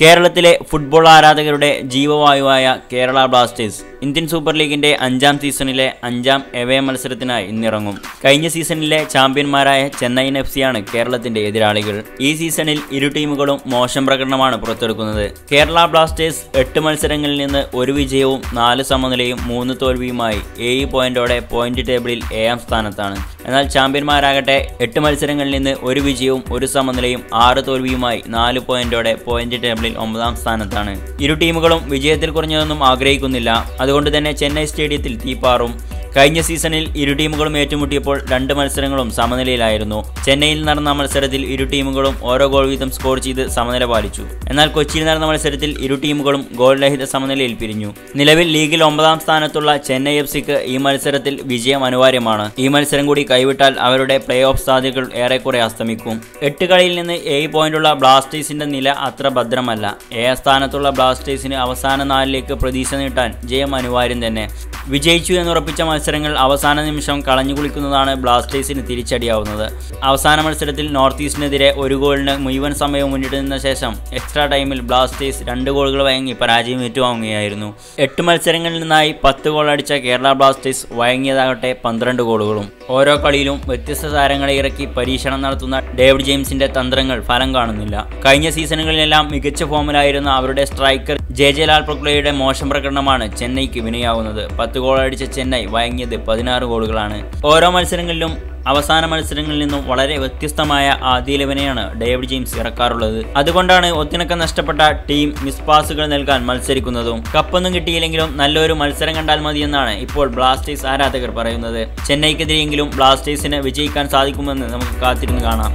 കേരളത്തിലെ ഫുട്ബോൾ ആരാധകരുടെ ജീവവായുവായ കേരള ബ്ലാസ്റ്റേഴ്സ് ഇന്ത്യൻ സൂപ്പർ ലീഗിന്റെ അഞ്ചാം സീസണിലെ അഞ്ചാം എവേ മത്സരത്തിനായി ഇന്നിറങ്ങും. കഴിഞ്ഞ സീസണിലെ ചാമ്പ്യന്മാരായ ചെന്നൈയിൻ എഫ് സിയാണ് കേരളത്തിന്റെ എതിരാളികൾ. ഈ സീസണിൽ ഇരു ടീമുകളും മോശം പ്രകടനമാണ് പുറത്തെടുക്കുന്നത്. കേരള ബ്ലാസ്റ്റേഴ്സ് എട്ട് മത്സരങ്ങളിൽ നിന്ന് ഒരു വിജയവും നാല് സമനിലയും മൂന്ന് തോൽവിയുമായി ഏഴ് പോയിന്റോടെ പോയിന്റ് ടേബിളിൽ ഏഴാം സ്ഥാനത്താണ്. എന്നാൽ ചാമ്പ്യന്മാരാകട്ടെ എട്ട് മത്സരങ്ങളിൽ നിന്ന് ഒരു വിജയവും ഒരു സമനിലയും ആറ് തോൽവിയുമായി നാല് പോയിന്റോടെ പോയിന്റ് ടേബിളിൽ ഒമ്പതാം സ്ഥാനത്താണ്. ഇരു ടീമുകളും വിജയത്തിൽ കുറഞ്ഞതൊന്നും ആഗ്രഹിക്കുന്നില്ല. അതുകൊണ്ട് തന്നെ ചെന്നൈ സ്റ്റേഡിയത്തിൽ തീപ്പാറും കഴിഞ്ഞ സീസണിൽ ഇരു ടീമുകളും ഏറ്റുമുട്ടിയപ്പോൾ രണ്ട് മത്സരങ്ങളും സമനിലയിലായിരുന്നു. ചെന്നൈയിൽ നടന്ന മത്സരത്തിൽ ഇരു ടീമുകളും ഓരോ ഗോൾ വീതം സ്കോർ ചെയ്ത് സമനില പാലിച്ചു. എന്നാൽ കൊച്ചിയിൽ നടന്ന മത്സരത്തിൽ ഇരു ടീമുകളും ഗോൾ രഹിത സമനിലയിൽ പിരിഞ്ഞു. നിലവിൽ ലീഗിൽ ഒമ്പതാം സ്ഥാനത്തുള്ള ചെന്നൈ എഫ് സിക്ക് ഈ മത്സരത്തിൽ വിജയം അനിവാര്യമാണ്. ഈ മത്സരം കൂടി കൈവിട്ടാൽ അവരുടെ പ്ലേ ഓഫ് സാധ്യതകൾ ഏറെക്കുറെ അസ്തമിക്കും. എട്ട് കളിയിൽ നിന്ന് ഏഴ് പോയിന്റുള്ള ബ്ലാസ്റ്റേഴ്സിന്റെ നില അത്ര ഭദ്രമല്ല. ഏ സ്ഥാനത്തുള്ള ബ്ലാസ്റ്റേഴ്സിന് അവസാന നാലിലേക്ക് പ്രതീക്ഷ നീട്ടാൻ ജയം അനിവാര്യം തന്നെ. വിജയിച്ചു എന്നുറപ്പിച്ച മത്സരങ്ങൾ അവസാന നിമിഷം കളഞ്ഞു കുളിക്കുന്നതാണ് ബ്ലാസ്റ്റേഴ്സിന് തിരിച്ചടിയാവുന്നത്. അവസാന മത്സരത്തിൽ നോർത്ത് ഈസ്റ്റിനെതിരെ ഒരു ഗോളിന് മുഴുവൻ സമയവും മുന്നിട്ട് നിന്ന ശേഷം എക്സ്ട്രാ ടൈമിൽ ബ്ലാസ്റ്റേഴ്സ് രണ്ട് ഗോളുകൾ വഴങ്ങി പരാജയം ഏറ്റുവാങ്ങുകയായിരുന്നു. എട്ട് മത്സരങ്ങളിൽ നിന്നായി പത്ത് ഗോൾ അടിച്ച കേരള ബ്ലാസ്റ്റേഴ്സ് വഴങ്ങിയതാകട്ടെ പന്ത്രണ്ട് ഗോളുകളും. ഓരോ കളിയിലും വ്യത്യസ്ത താരങ്ങളെ ഇറക്കി പരീക്ഷണം നടത്തുന്ന ഡേവിഡ് ജെയിംസിന്റെ തന്ത്രങ്ങൾ ഫലം കാണുന്നില്ല. കഴിഞ്ഞ സീസണുകളിലെല്ലാം മികച്ച ഫോമിലായിരുന്ന അവരുടെ സ്ട്രൈക്കർ ജെ ജെ ലാൽ പ്രക്ലയുടെ മോശം പ്രകടനമാണ് ചെന്നൈക്ക് വിനയാവുന്നത്. പത്ത് ഗോളടിച്ച ചെന്നൈ വഴങ്ങിയത് പതിനാറ് ഗോളുകളാണ്. ഓരോ മത്സരങ്ങളിലും അവസാന മത്സരങ്ങളിൽ നിന്നും വളരെ വ്യത്യസ്തമായ ആദ്യ ഇലവനെയാണ് ഡേവിഡ് ജെയിംസ് ഇറക്കാറുള്ളത്. അതുകൊണ്ടാണ് ഒത്തിണക്കം നഷ്ടപ്പെട്ട ടീം മിസ് പാസുകൾ നൽകാൻ മത്സരിക്കുന്നതും. കപ്പൊന്നും കിട്ടിയില്ലെങ്കിലും നല്ലൊരു മത്സരം കണ്ടാൽ മതിയെന്നാണ് ഇപ്പോൾ ബ്ലാസ്റ്റേഴ്സ് ആരാധകർ പറയുന്നത്. ചെന്നൈക്കെതിരെയെങ്കിലും ബ്ലാസ്റ്റേഴ്സിന് വിജയിക്കാൻ സാധിക്കുമെന്ന് നമുക്ക് കാത്തിരുന്ന് കാണാം.